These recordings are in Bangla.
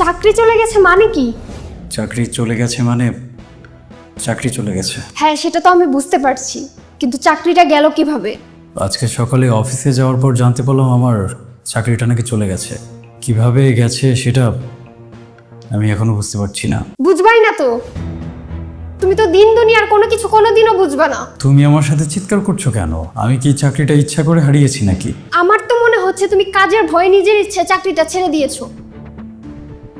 চাকরি চলে গেছে মানে কি? চাকরি চলে গেছে মানে চাকরি চলে গেছে। হ্যাঁ সেটা তো আমি বুঝতে পারছি। কিন্তু চাকরিটা গেল কীভাবে? আজকে সকালে অফিসে যাওয়ার পর জানতে পারলাম আমার চাকরিটা নাকি চলে গেছে। কীভাবে গেছে সেটা আমি এখনও বুঝতে পারছি না। বুঝবাই না তো। তুমি তো দিন দুনিয়ার কোনো কিছু কোনোদিনও বুঝবা না। তুমি আমার সাথে চিৎকার করছ কেন? আমি কি চাকরিটা ইচ্ছা করে হারিয়েছি নাকি? আমার তো মনে হচ্ছে তুমি কাজের ভয়ে নিজের ইচ্ছে চাকরিটা ছেড়ে দিয়েছ।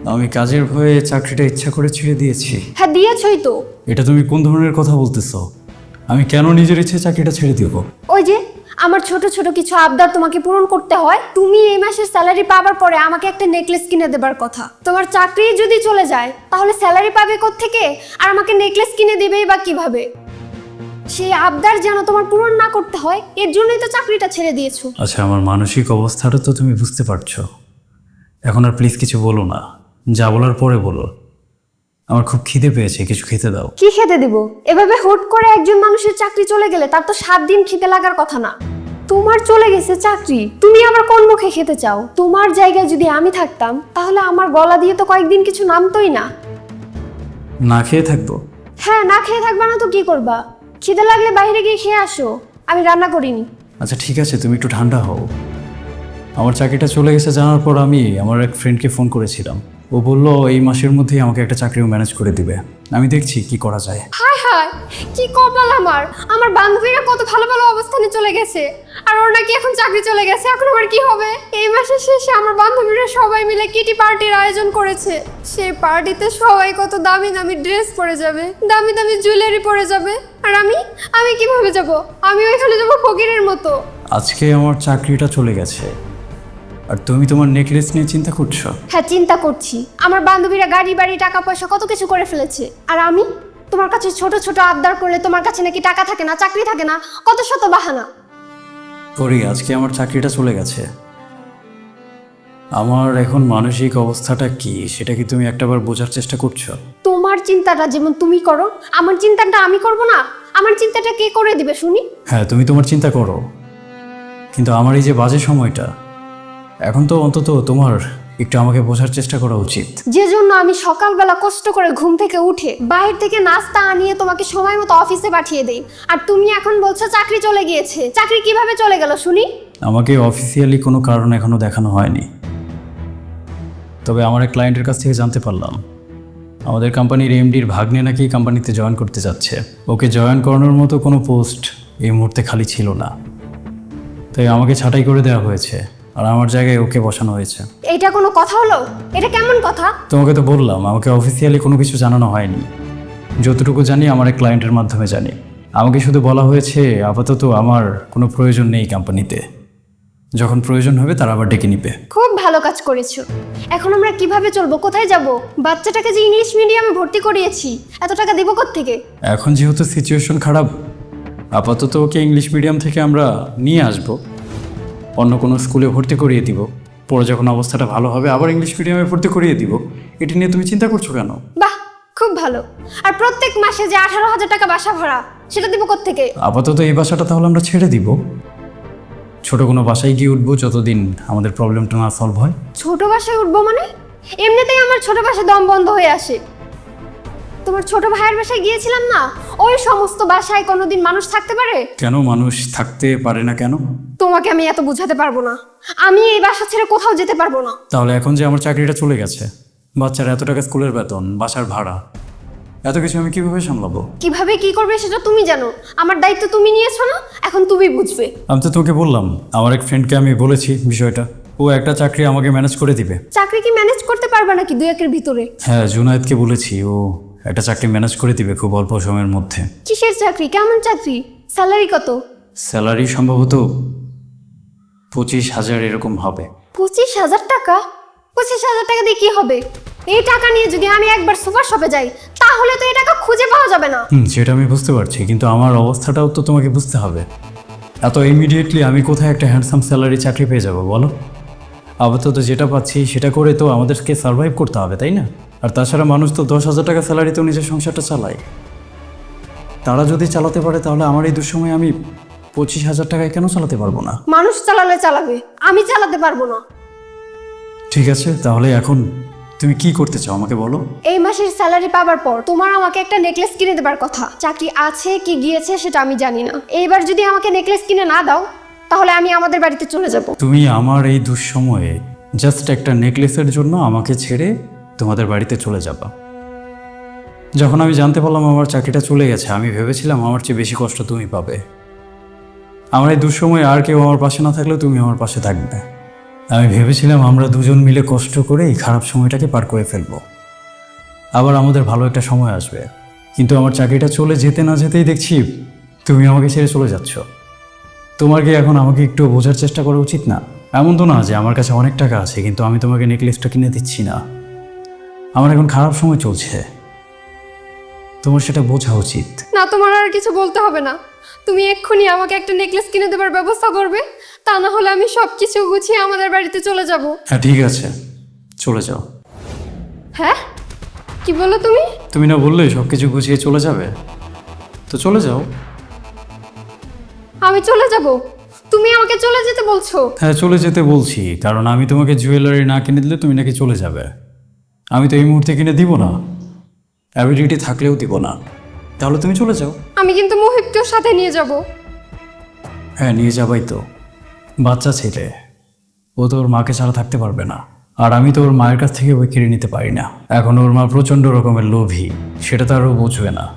আমি কাজের ভয়ে চাকরিটা ইচ্ছা করে ছেড়ে দিয়েছি। হ্যাঁ দিয়েছই তো। এটা তুমি কোন ধরনের কথা বলতেছো? আমি কেন নিজের ইচ্ছে চাকরিটা ছেড়ে দিব? ওই যে আমার ছোট ছোট কিছু আবদার তোমাকে পূরণ করতে হয়। তুমি এই মাসের স্যালারি পাবার পরে আমাকে একটা নেকলেস কিনে দেবার কথা। তোমার চাকরি যদি চলে যায় তাহলে স্যালারি পাবে থেকে আর আমাকে নেকলেস কিনে দেবেই বা কীভাবে? সেই আবদার যেন তোমার পূরণ না করতে হয় এর জন্যই তো চাকরিটা ছেড়ে দিয়েছ। আচ্ছা আমার মানসিক অবস্থাটা তো তুমি বুঝতে পারছ। এখন আর প্লিজ কিছু বলো না। যা বলার পরে বলো। আমার খুব খিদে পেয়েছে কিছু খেতে দাও। কি খেতে দিব? এভাবে হুট করে একজন মানুষের চাকরি চলে গেলে তার তো সাত দিন খেতে লাগার কথা না। তোমার চলে গেছে চাকরি তুমি আবার কোন মুখে খেতে চাও? তোমার জায়গায় যদি আমি থাকতাম তাহলে আমার গলা দিয়ে তো কয়েকদিন কিছু নামতোই না। না খেয়ে থাকব? হ্যাঁ না খেয়ে থাকবা না তো কি করবা? খিদে লাগলে বাইরে গিয়ে খেয়ে আসো আমি রান্না করিনি। আচ্ছা ঠিক আছে তুমি একটু ঠান্ডা হও। আমার চাকরিটা চলে গেছে জানার পর আমি আমার এক ফ্রেন্ডকে ফোন করেছিলাম। ও বলল এই মাসের মধ্যেই আমাকে একটা চাকরিও ম্যানেজ করে দিবে। আমি দেখছি কি করা যায়। হায় হায় কি কপাল আমার। আমার বান্ধবীরা কত ভালো ভালো অবস্থানে চলে গেছে। আর ওর নাকি এখন চাকরি চলে গেছে এখন আমার কি হবে? এই মাসের শেষে আমার বান্ধবীরা সবাই মিলে কিটি পার্টির আয়োজন করেছে। সেই পার্টিতে সবাই কত দামি দামি ড্রেস পরে যাবে দামি দামি জুয়েলারি পরে যাবে। আর আমি? আমি কীভাবে যাব? আমি ওইখানে যাব ফকিরের মতো। আজকে আমার চাকরিটা চলে গেছে। আর তুমি তোমার নেকলেস নিয়ে চিন্তা করছ? হ্যাঁ চিন্তা করছি। আমার বান্ধবীরা গাড়ি বাড়ি টাকা পয়সা কত কিছু করে ফেলেছে। আর আমি? তোমার কাছে ছোট ছোট আবদার করলে তোমার কাছে নাকি টাকা থাকে না চাকরি থাকে না? কত শত বাহানা। করি আজকে আমার চাকরিটা চলে গেছে। আমার এখন মানসিক অবস্থাটা কি সেটা কি তুমি একটাবার বোঝার চেষ্টা করছ? তোমার চিন্তাটা যেমন তুমি করো আমার চিন্তাটা আমি করব না? আমার চিন্তাটা কে করে দিবে শুনি? হ্যাঁ তুমি তোমার চিন্তা করো। কিন্তু আমার এই যে বাজে সময়টা এখন তো অন্তত তোমার একটু আমাকে বোঝার চেষ্টা করা উচিত। যে জন্য আমি সকালবেলা কষ্ট করে ঘুম থেকে উঠে বাইরে থেকে নাস্তা আনিয়ে তোমাকে সময় মতো অফিসে পাঠিয়ে দেই। আর তুমি এখন বলছো চাকরি চলে গিয়েছে। চাকরি কীভাবে চলে গেল শুনি? আমাকে অফিসিয়ালি কোনো কারণ এখনও দেখানো হয়নি। তবে আমার এক ক্লায়েন্টের কাছ থেকে জানতে পারলাম। আমাদের কোম্পানির এমডির ভাগ্নে নাকি কোম্পানিতে জয়েন করতে যাচ্ছে। ওকে জয়েন করানোর মতো কোনো পোস্ট এই মুহূর্তে খালি ছিল না। তাই আমাকে ছাঁটাই করে দেওয়া হয়েছে। আর আমার জায়গায় ওকে বসানো হয়েছে। এটা কোনো কথা হলো? এটা কেমন কথা? তোমাকে তো বললাম আমাকে অফিসিয়ালি কোনো কিছু জানানো হয়নি। যতটুকু জানি আমার এক ক্লায়েন্টের মাধ্যমে জানি। আমাকে শুধু বলা হয়েছে আপাতত আমার কোনো প্রয়োজন নেই কোম্পানিতে যখন প্রয়োজন হবে তারা আবার ডেকে নিবে। খুব ভালো কাজ করেছ। এখন আমরা কীভাবে চলবো? কোথায় যাব? বাচ্চাটাকে যে ইংলিশ মিডিয়ামে ভর্তি করিয়েছি এত টাকা দেবো থেকে এখন যেহেতু সিচুয়েশন খারাপ আপাতত ওকে ইংলিশ মিডিয়াম থেকে আমরা নিয়ে আসব। অন্য কোনো স্কুলে ভর্তি করিয়ে দিব। পরে যখন অবস্থাটা ভালো হবে আবার ইংলিশ মিডিয়ামে ভর্তি করিয়ে দিব। এটি নিয়ে তুমি চিন্তা করছ কেন? বাহ খুব ভালো। আর প্রত্যেক মাসে যে আঠারো হাজার টাকা বাসা ভাড়া সেটা দিব থেকে আপাতত এই বাসাটা তাহলে আমরা ছেড়ে দিব। ছোট কোনো বাসায় গিয়ে উঠবো যতদিন আমাদের প্রবলেমটা না সলভ হয়। ছোট বাসায় উঠবো মানে? এমনিতেই আমার ছোট বাসায় দম বন্ধ হয়ে আসে। তোমার ছোট ভাইয়ের বাসায় গিয়েছিলাম না? ওই সমস্ত বাসায় কোনোদিন মানুষ থাকতে পারে? কেন মানুষ থাকতে পারে না কেন? তোমাকে আমি এত বুঝাতে পারব না। আমি এই বাসা ছেড়ে কোথাও যেতে পারব না। তাহলে এখন যে আমার চাকরিটা চলে গেছে বাচ্চার এত টাকা স্কুলের বেতন বাসার ভাড়া এত কিছু আমি কীভাবে সামলাবো? কীভাবে কি করবে সেটা তুমি জানো। আমার দায়িত্ব তুমি নিয়েছো না এখন তুমি বুঝবে। আমি তো তোকে বললাম আমার এক ফ্রেন্ডকে আমি বলেছি বিষয়টা। ও একটা চাকরি আমাকে ম্যানেজ করে দিবে। চাকরি কি ম্যানেজ করতে পারবা নাকি দু একের ভিতরে? হ্যাঁ জুনায়েদকে বলেছি ও একটা চাকরি ম্যানেজ করে দিবে খুব অল্প সময়ের মধ্যে। কিসের চাকরি? কেমন চাকরি? স্যালারি কত? স্যালারি সম্ভবত পঁচিশ হাজার এরকম হবে। পঁচিশ হাজার টাকা? পঁচিশ হাজার টাকা দিয়ে কি হবে? এই টাকা নিয়ে যদি আমি একবার সুপার শপে যাই তাহলে তো এই টাকা খুঁজে পাওয়া যাবে না। হুম সেটা আমি বুঝতে পারছি কিন্তু আমার অবস্থাটাও তো তোমাকে বুঝতে হবে। এত ইমিডিয়েটলি আমি কোথায় একটা হ্যান্ডসাম স্যালারি চাকরি পেয়ে যাব বলো? আপাতত যেটা পাচ্ছি সেটা করে তো আমাদেরকে সার্ভাইভ করতে হবে তাই না? আর তাছাড়া মানুষ তো দশ হাজার টাকা স্যালারিতেও নিজের সংসারটা চালায়। তারা যদি চালাতে পারে তাহলে আমার এই দুঃসময়ে আমি পঁচিশ হাজার টাকায় কেন চালাতে পারব না? মানুষ চালালে চালাবে আমি চালাতে পারব না। ঠিক আছে তাহলে এখন তুমি কি করতে চাও আমাকে বলো? এই মাসের স্যালারি পাবার পর তোমার আমাকে একটা নেকলেস কিনে দেবার কথা। চাকরি আছে কি গিয়েছে সেটা আমি জানি না। এইবার যদি আমাকে নেকলেস কিনে না দাও তাহলে আমি আমাদের বাড়িতে চলে যাব। তুমি আমার এই দুঃসময়ে জাস্ট একটা নেকলেসের জন্য আমাকে ছেড়ে তোমাদের বাড়িতে চলে যাবা। যখন আমি জানতে পারলাম আমার চাকরিটা চলে গেছে আমি ভেবেছিলাম আমার চেয়ে বেশি কষ্ট তুমি পাবে। আমার এই দুঃসময়ে আর কেউ আমার পাশে না থাকলেও তুমি আমার পাশে থাকবে। আমি ভেবেছিলাম আমরা দুজন মিলে কষ্ট করে এই খারাপ সময়টাকে পার করে ফেলব। আবার আমাদের ভালো একটা সময় আসবে। কিন্তু আমার চাকরিটা চলে যেতে না যেতেই দেখছি তুমি আমাকে ছেড়ে চলে যাচ্ছ। তোমার কি এখন আমাকে একটু বোঝার চেষ্টা করা উচিত না? এমন তো না যে আমার কাছে অনেক টাকা আছে, কিন্তু আমি তোমাকে নেকলেসটা কিনে দিচ্ছি না। আমার এখন খারাপ সময় চলছে। তোমার সেটা বোঝা উচিত। না, তোমার আর কিছু বলতে হবে না। তুমি এক্ষুনি আমাকে একটা নেকলেস কিনে দেবার ব্যবস্থা করবে। তা না হলে আমি সব কিছু গুছিয়ে আমাদের বাড়িতে চলে যাব। হ্যাঁ ঠিক আছে। চলে যাও। হ্যাঁ? কি বলো তুমি? তুমি না বললে সব কিছু গুছিয়ে চলে যাবে? তো চলে যাও। আমি চলে যাব? তুমি আমাকে চলে যেতে বলছো? হ্যাঁ চলে যেতে বলছি কারণ আমি তোমাকে জুয়েলারি না কিনে দিলে তুমি নাকি চলে যাবে। আমি তো এই মুহূর্তে কিনে দিব না। অ্যাবিলিটি থাকলেও দিব না। তাহলে তুমি চলে যাও। আমি কিন্তু মুহিবকেও সাথে নিয়ে যাব। হ্যাঁ নিয়ে যাবাই তো। বাচ্চা ছেলে। ও তো ওর মাকে ছাড়া থাকতে পারবে না। আর আমি তো ওর মায়ের কাছ থেকে ওই কেড়ে নিতে পারি না। এখন ওর মা প্রচণ্ড রকমের লোভী। সেটা তো আরও বুঝবে না।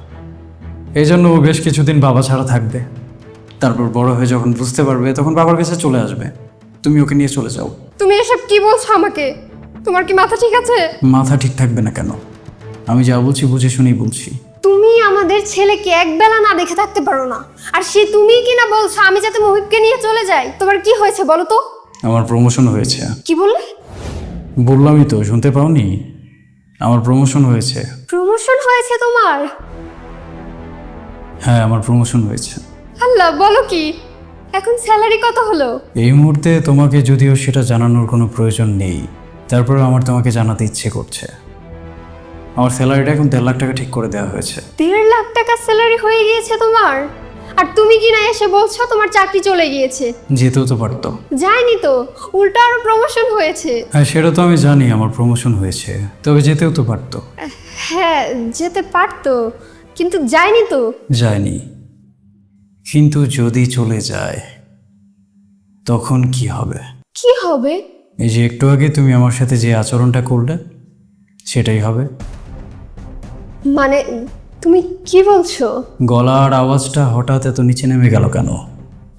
এই জন্য ও বেশ কিছুদিন বাবা ছাড়া থাকবে। তারপর বড় হয়ে যখন বুঝতে পারবে তখন বাবার কাছে চলে আসবে। তুমি ওকে নিয়ে চলে যাও। তুমি এসব কি বলছো আমাকে? তোমার কি মাথা ঠিক আছে? মাথা ঠিক থাকবে না কেন? আমি যা বলছি বুঝে শুনেই বলছি। তুমি আমাদের ছেলেকে একবেলা না দেখে থাকতে পারো না। আর সে তুমি কি না বলছো আমি যাতে মুহিবকে নিয়ে চলে যাই তোমার কি হয়েছে বলো তো? আমার প্রমোশন হয়েছে। কি বললে? বললামই তো শুনতে পাওনি? আমার প্রমোশন হয়েছে। প্রমোশন হয়েছে তোমার? হ্যাঁ আমার প্রমোশন হয়েছে। আল্লাহ বলো কি? এখন স্যালারি কত হলো? এই মুহূর্তে তোমাকে যদিও সেটা জানানোর কোনো প্রয়োজন নেই তারপরে আমার তোমাকে জানাতে ইচ্ছে করছে। আমার স্যালারিটা এখন দেড় লাখ টাকা ঠিক করে দেওয়া হয়েছে। দেড় লাখ টাকা স্যালারি হয়ে গিয়েছে তোমার? আর তুমি কি না এসে বলছো তোমার চাকরি চলে গিয়েছে? যেতেও তো পারতো। যায়নি তো উল্টো আরও প্রমোশন হয়েছে। হ্যাঁ সেটা তো আমি জানি আমার প্রমোশন হয়েছে তবে যেতেও তো পারতো। হ্যাঁ যেতে পারতো কিন্তু যায়নি তো। যায়নি। কিন্তু যদি চলে যায় তখন কি হবে? কি হবে? এই যে একটু আগে তুমি আমার সাথে যে আচরণটা করলে সেটাই হবে। মানে তুমি কি বলছো? গলার আওয়াজটা হঠাৎ এত নিচে নেমে গেল কেন?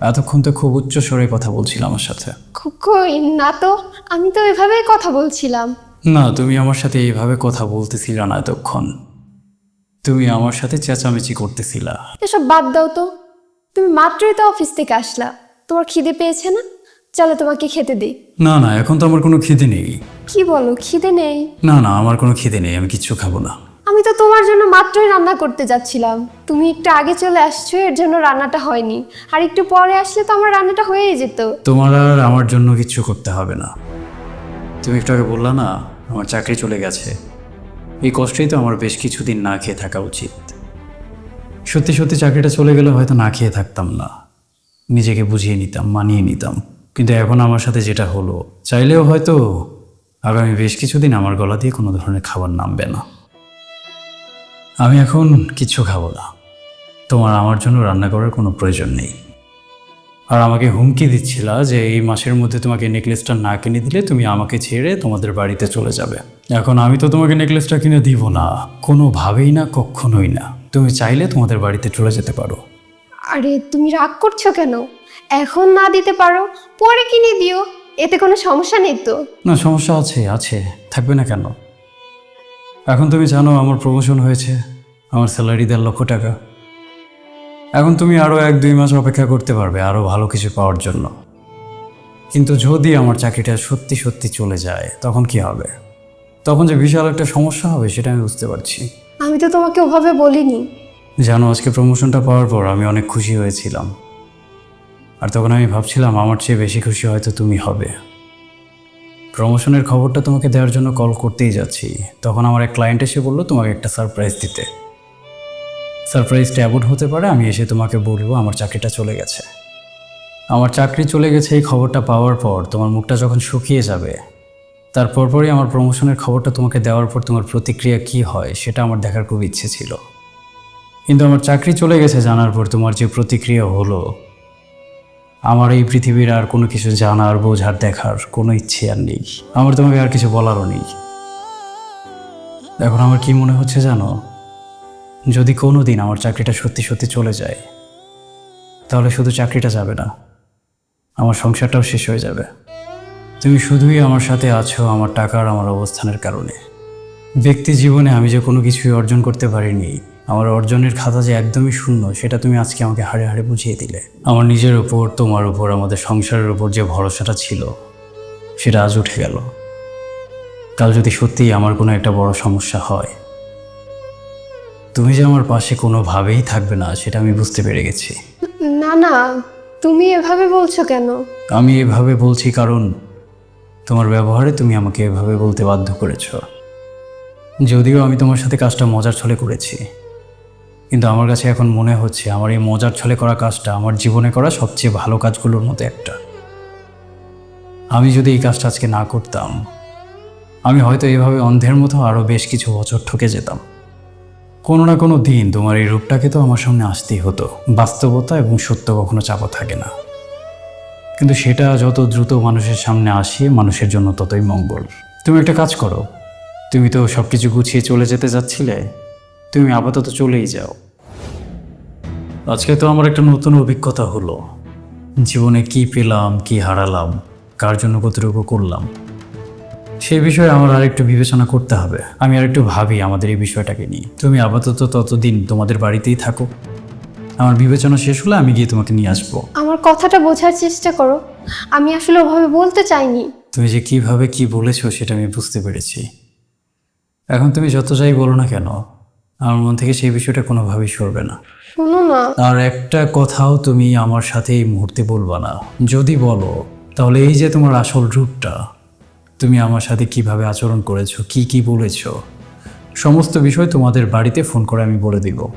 এতক্ষণ তো খুব উচ্চ স্বরে কথা বলছিল আমার সাথে। কই না তো আমি তো এভাবেই কথা বলছিলাম। না তুমি আমার সাথে এইভাবে কথা বলতেছিল না এতক্ষণ। তুমি আমার সাথে চেঁচামেচি করতেছিলা। এসব বাদ দাও তো। তুমি মাত্রই তো অফিস থেকে আসলা। তোমার খিদে পেয়েছে না? চলো তোমাকে খেতে দিই। না না এখন তো আমার কোনো খিদে নেই। কি বলো খিদে নেই? না না আমার কোনো খিদে নেই আমি কিচ্ছু খাব না। আমি তো তোমার জন্য মাত্রই রান্না করতে যাচ্ছিলাম। তুমি একটু আগে চলে আসছো, এর জন্য রান্নাটা হয়নি। আর একটু পরে আসলে তো আমার রান্নাটা হয়েই যেত। তোমার আর আমার জন্য কিচ্ছু করতে হবে না। তুমি একটু আগে বললা না, আমার চাকরি চলে গেছে। এই কষ্টেই তো আমার বেশ কিছুদিন না খেয়ে থাকা উচিত। সত্যি সত্যি চাকরিটা চলে গেলে হয়তো না খেয়ে থাকতাম না। নিজেকে বুঝিয়ে নিতাম, মানিয়ে নিতাম। কিন্তু এখন আমার সাথে যেটা হলো, চাইলেও হয়তো আগামী বেশ কিছুদিন আমার গলা দিয়ে কোনো ধরনের খাবার নামবে না। আমি এখন কিছু খাব না। তোমার আমার জন্য রান্না করার কোনো প্রয়োজন নেই। আর আমাকে হুমকি দিচ্ছিল যে এই মাসের মধ্যে তোমাকে নেকলেসটা না কিনে দিলে তুমি আমাকে ছেড়ে তোমাদের বাড়িতে চলে যাবে। এখন আমি তো তোমাকে নেকলেসটা কিনে দিব না। কোনোভাবেই না কখনোই না। তুমি চাইলে তোমাদের বাড়িতে চলে যেতে পারো। আরে তুমি রাগ করছ কেন? এখন না দিতে পারো পরে কিনে দিও। এতে কোনো সমস্যা নেই তো? না সমস্যা আছে আছে। থাকবে না কেন? এখন তুমি জানো আমার প্রমোশন হয়েছে আমার স্যালারি দেড় লক্ষ টাকা। এখন তুমি আরও এক দুই মাস অপেক্ষা করতে পারবে আরও ভালো কিছু পাওয়ার জন্য। কিন্তু যদি আমার চাকরিটা সত্যি সত্যি চলে যায় তখন কি হবে? তখন যে বিশাল একটা সমস্যা হবে সেটা আমি বুঝতে পারছি। আমি তো তোমাকে ওভাবে বলিনি। জানো আজকে প্রমোশনটা পাওয়ার পর আমি অনেক খুশি হয়েছিলাম। আর তখন আমি ভাবছিলাম আমার চেয়ে বেশি খুশি হয়তো তুমি হবে। প্রমোশনের খবরটা তোমাকে দেওয়ার জন্য কল করতেই যাচ্ছি। তখন আমার এক ক্লায়েন্ট এসে বলল, তোমাকে একটা সারপ্রাইজ দিতে। সারপ্রাইজটা অ্যাবোর্ড হতে পারে, আমি এসে তোমাকে বলব, আমার চাকরিটা চলে গেছে। আমার চাকরি চলে গেছে এই খবরটা পাওয়ার পর, তোমার মুখটা যখন শুকিয়ে যাবে তারপর পরই আমার প্রমোশনের খবরটা তোমাকে দেওয়ার পর তোমার প্রতিক্রিয়া কি হয়, সেটা আমার দেখার খুব ইচ্ছে ছিল। কিন্তু আমার চাকরি চলে গেছে জানার পর তোমার যে প্রতিক্রিয়া হলো আমার এই পৃথিবীর আর কোনো কিছু জানার, বোঝার, দেখার কোনো ইচ্ছে আর নেই। আমার তোমাকে আর কিছু বলারও নেই। এখন আমার কি মনে হচ্ছে জানো? যদি কোনো দিন আমার চাকরিটা সত্যি সত্যি চলে যায়, তাহলে শুধু চাকরিটা যাবে না, আমার সংসারটাও শেষ হয়ে যাবে। তুমি শুধুই আমার সাথে আছো আমার টাকার, আমার অবস্থানের কারণে। ব্যক্তি জীবনে আমি যে কোনো কিছুই অর্জন করতে পারিনি আমার অর্জনের খাতা যে একদমই শূন্য সেটা তুমি আজকে আমাকে হাড়ে হাড়ে বুঝিয়ে দিলে। আমার নিজের ওপর তোমার উপর আমাদের সংসারের ওপর যে ভরসাটা ছিল সেটা আজ উঠে গেল। কাল যদি সত্যিই আমার কোনো একটা বড় সমস্যা হয় তুমি যে আমার পাশে কোনোভাবেই থাকবে না সেটা আমি বুঝতে পেরে গেছি। না না তুমি এভাবে বলছো কেন? আমি এভাবে বলছি কারণ তোমার ব্যবহারে তুমি আমাকে এভাবে বলতে বাধ্য করেছ। যদিও আমি তোমার সাথে কাজটা মজার ছলে করেছি। কিন্তু আমার কাছে এখন মনে হচ্ছে আমার এই মজার ছলে করা কাজটা আমার জীবনে করা সবচেয়ে ভালো কাজগুলোর মতো একটা। আমি যদি এই কাজটা আজকে না করতাম, আমি হয়তো এভাবে অন্ধের মতো আরও বেশ কিছু বছর ঠকে যেতাম। কোনো না কোনো দিন তোমার এই রূপটাকে তো আমার সামনে আসতেই হতো, বাস্তবতা এবং সত্য কখনো চাপা থাকে না। কিন্তু সেটা যত দ্রুত মানুষের সামনে আসে, মানুষের জন্য ততই মঙ্গল। তুমি একটা কাজ করো, তুমি তো সব কিছু গুছিয়ে চলে যেতে যাচ্ছিলে তুমি আপাতত চলেই যাও। আজকে তো আমার একটা নতুন অভিজ্ঞতা হলো। জীবনে কি পেলাম কি হারালাম কার জন্য কতটুকু করলাম সেই বিষয়ে আমার আরেকটু বিবেচনা করতে হবে। আমি আরেকটু ভাবি আমাদের এই বিষয়টাকে নিয়ে। তুমি আপাতত ততদিন তোমাদের বাড়িতেই থাকো। আমার বিবেচনা শেষ হলে আমি গিয়ে তোমাকে নিয়ে আসব। আমার কথাটা বোঝার চেষ্টা করো। আমি আসলে ওভাবে বলতে চাইনি। তুমি যে কীভাবে কি বলেছ সেটা আমি বুঝতে পেরেছি। এখন তুমি যত যাই বলো না কেন আমার মন থেকে সেই বিষয়টা কোনোভাবেই সরবে না। শোনো না। আর একটা কথাও তুমি আমার সাথে এই মুহূর্তে বলবা না। যদি বলো তাহলে এই যে তোমার আসল রূপটা তুমি আমার সাথে কীভাবে আচরণ করেছ কি কি বলেছ সমস্ত বিষয় তোমাদের বাড়িতে ফোন করে আমি বলে দিব।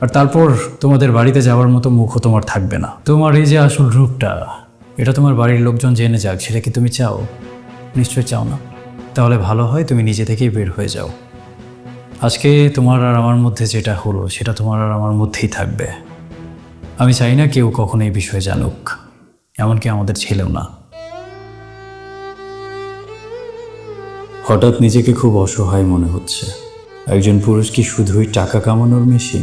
আর তারপর তোমাদের বাড়িতে যাওয়ার মতো মুখও তোমার থাকবে না। তোমার এই যে আসল রূপটা এটা তোমার বাড়ির লোকজন জেনে যাক সেটা কি তুমি চাও? নিশ্চয়ই চাও না। তাহলে ভালো হয় তুমি নিজে থেকেই বের হয়ে যাও। আজকে তোমার আর আমার মধ্যে যেটা হলো, সেটা তোমার আর আমার মধ্যেই থাকবে। আমি চাই না কেউ কখনো এই বিষয়ে জানুক, এমনকি আমাদের ছেলেও না। হঠাৎ নিজেকে খুব অসহায় মনে হচ্ছে। একজন পুরুষ কি শুধুই টাকা কামানোর মেশিন?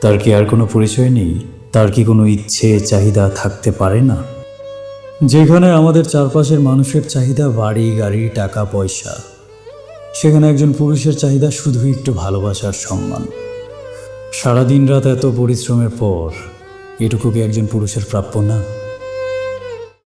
তার কি আর কোনো পরিচয় নেই? তার কি কোনো ইচ্ছে, চাহিদা থাকতে পারে না? যেখানে আমাদের চারপাশের মানুষের চাহিদা বাড়ি, গাড়ি, টাকা, পয়সা। সেখানে একজন পুরুষের চাহিদা শুধু একটু ভালোবাসার সম্মান। সারাদিন রাত এত পরিশ্রমের পর, এটুকু কি একজন পুরুষের প্রাপ্য না?